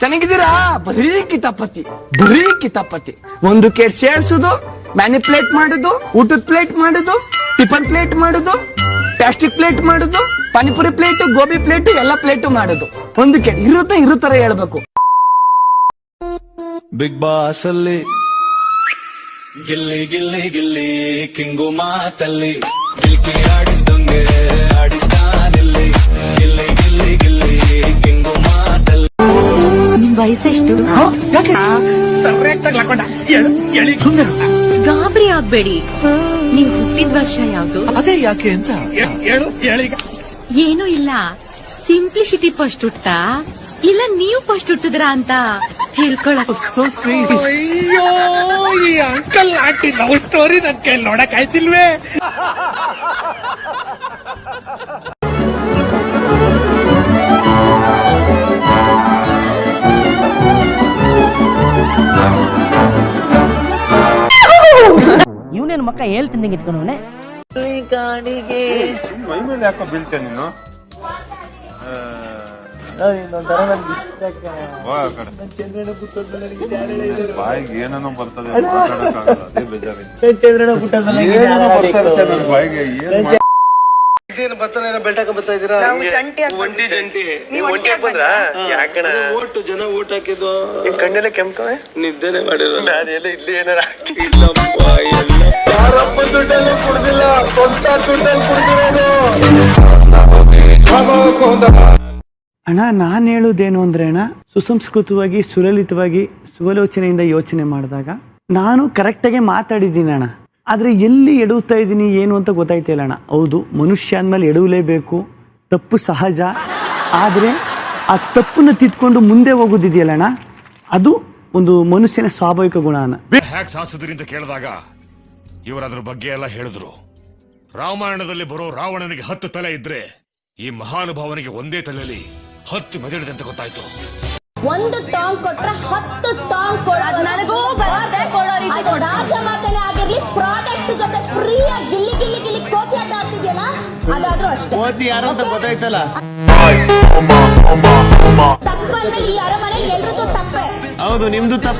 ಚೆನ್ನಾಗಿದ್ದೀರಾ? ಬರೀ ಕಿತಾಪತಿ ಬರೀ ಕಿತಾಪತಿ. ಒಂದು ಕೇಟ್ ಸೇರ್ಸುದು ಮ್ಯಾನಿಪ್ಲೇಟ್ ಮಾಡುದು, ಊಟದ ಪ್ಲೇಟ್ ಮಾಡುದು, ಟಿಫನ್ ಪ್ಲೇಟ್ ಮಾಡುದು ಪ್ಲಾಸ್ಟಿಕ್ ಪ್ಲೇಟ್ ಮಾಡುದು, ಪಾನಿಪುರಿ ಪ್ಲೇಟ್, ಗೋಬಿ ಪ್ಲೇಟ್, ಎಲ್ಲ ಪ್ಲೇಟ್ ಮಾಡುದು. ಒಂದು ಕೇಟ್ ಇರುತ್ತೆ ಇರುತ್ತರ ತರ ಹೇಳ್ಬೇಕು. ಬಿಗ್ ಬಾಸ್ ಅಲ್ಲಿ, ಗಿಲ್ಲಿ ಗಿಲ್ಲಿ ಗಿಲ್ಲಿ, ಕಿಂಗು ಮಾತಲ್ಲಿ ಗಿಲ್ಕಿ ವಯಸ್ಸೆಷ್ಟು? ಗಾಬರಿ ಆಗ್ಬೇಡಿ. ನೀವು ಹುಟ್ಟಿದ ವರ್ಷ ಯಾವುದು? ಅದೇ ಯಾಕೆ ಅಂತ? ಏನು ಇಲ್ಲ. ಸಿಂಪ್ಲಿಸಿಟಿ ಫಸ್ಟ್ ಹುಟ್ಟಾ ಇಲ್ಲ ನೀವು ಫಸ್ಟ್ ಹುಟ್ಟಿದ್ರ ಅಂತ ತಿಳ್ಕೊಳಕ್ ಅಯ್ಯೋ ಈ ಅಂಕಲ್ ಆಂಟಿ ಲವ್ ಸ್ಟೋರಿ ನನ್ ಕೈಲಿ ನೋಡಕ್ ಆಯ್ತಿಲ್ವೇ? ಮಕ್ಕ ಹೇಳ್ತಿದ್ದಂಗೆ ಇಟ್ಕೊಂಡವನೆ ಕಾಡಿಗೆ ಯಾಕೋ ಬೀಳ್ತೆ ನೀನು. ಬಾಯಿಗೆ ಏನೇನೋ ಬರ್ತದೆ ಬರ್ತಾ ನನ್ ಬಾಯಿಗೆ? ಏನ್ ಮಾ- ಒಂಟಿ ಜಂಟಿ ನೀವು ಒಂಟಿ ಬಂದ್ರ ಯಾಕಣ ಓಟು ಜನ ಓಟ್ ಹಾಕಿದ್ದು. ಕಣ್ಣೆಲ್ಲ ಕೆಂಪವೆ ನಿದ್ದೆನೆ ಮಾಡಿರೋ ನಾನೆಲ್ಲ ಇಲ್ಲಿ ಏನಾರ ಇಲ್ಲಪ್ಪ ಎಲ್ಲ ಯಾರಪ್ಪ ದುಡ್ಡಲ್ಲಿ ಕುಡ್ದಿಲ್ಲ ಅಣ್ಣ, ನಾನು ಹೇಳೋದೇನು ಅಂದ್ರೆ ಅಣ್ಣ, ಸುಸಂಸ್ಕೃತವಾಗಿ, ಸುಲಲಿತವಾಗಿ, ಸುವಲೋಚನೆಯಿಂದ ಯೋಚನೆ ಮಾಡಿದಾಗ ನಾನು ಕರೆಕ್ಟಾಗಿ ಮಾತಾಡಿದ್ದೀನಿ ಅಣ್ಣ. ಆದರೆ ಎಲ್ಲಿ ಎಡುತ್ತಾ ಇದ್ದೀನಿ, ಏನು ಅಂತ ಗೊತ್ತಾಯ್ತಿಲ್ಲ ಅಣ್ಣ. ಹೌದು, ಮನುಷ್ಯ ಅಂದಮೇಲೆ ಎಡವಲೇಬೇಕು, ತಪ್ಪು ಸಹಜ. ಆದರೆ ಆ ತಪ್ಪನ್ನ ತಿದ್ಕೊಂಡು ಮುಂದೆ ಹೋಗೋದಿದೆಯಲ್ಲ ಅಣ್ಣ, ಅದು ಒಂದು ಮನುಷ್ಯನ ಸ್ವಾಭಾವಿಕ ಗುಣ ಅಣ್ಣ. ಕೇಳಿದಾಗ ಇವರು ಅದ್ರ ಬಗ್ಗೆ ಎಲ್ಲ ಹೇಳಿದ್ರು. ರಾಮಾಯಣದಲ್ಲಿ ಬರೋ ರಾವಣನಿಗೆ ಹತ್ತು ತಲೆ ಇದ್ರೆ ಈ ಮಹಾನುಭಾವನಿಗೆ ಒಂದೇ ತಲೆಯಲ್ಲಿ ಹತ್ತು ಅಂತ ಗೊತ್ತಾಯ್ತು. ಒಂದು ಟಾಂಗ್ ಕೊಟ್ರೆ ಹತ್ತು ಟಾಂಗ್ ಕೊಡೋದು. ನನಗೂ ಬರತ್ತೆ ಕೊಡೋರು ರಾಜ ಮಾತನೇ ಆಗಿರ್ಲಿ ಪ್ರಾಡಕ್ಟ್ ಜೊತೆ ಫ್ರೀ ಆಗಿ ಗಿಲ್ಲಿ ಗಿಲ್ಲಿ ಗಿಲ್ಲಿ ಕೋತಿ ಆಟ ಆಡ್ತಿದ್ಯಲ್ಲ ಅದಾದ್ರೂ ಅಷ್ಟೇ. ಗೊತ್ತಾಯ್ತಲ್ಲ? ತಪ್ಪಂದ್ರೆ ಈ ಅರಮನೆ ಎಲ್ರಿಗೂ ತಪ್ಪೆ. ಹೌದು ನಿಮ್ದು ತಪ್ಪು.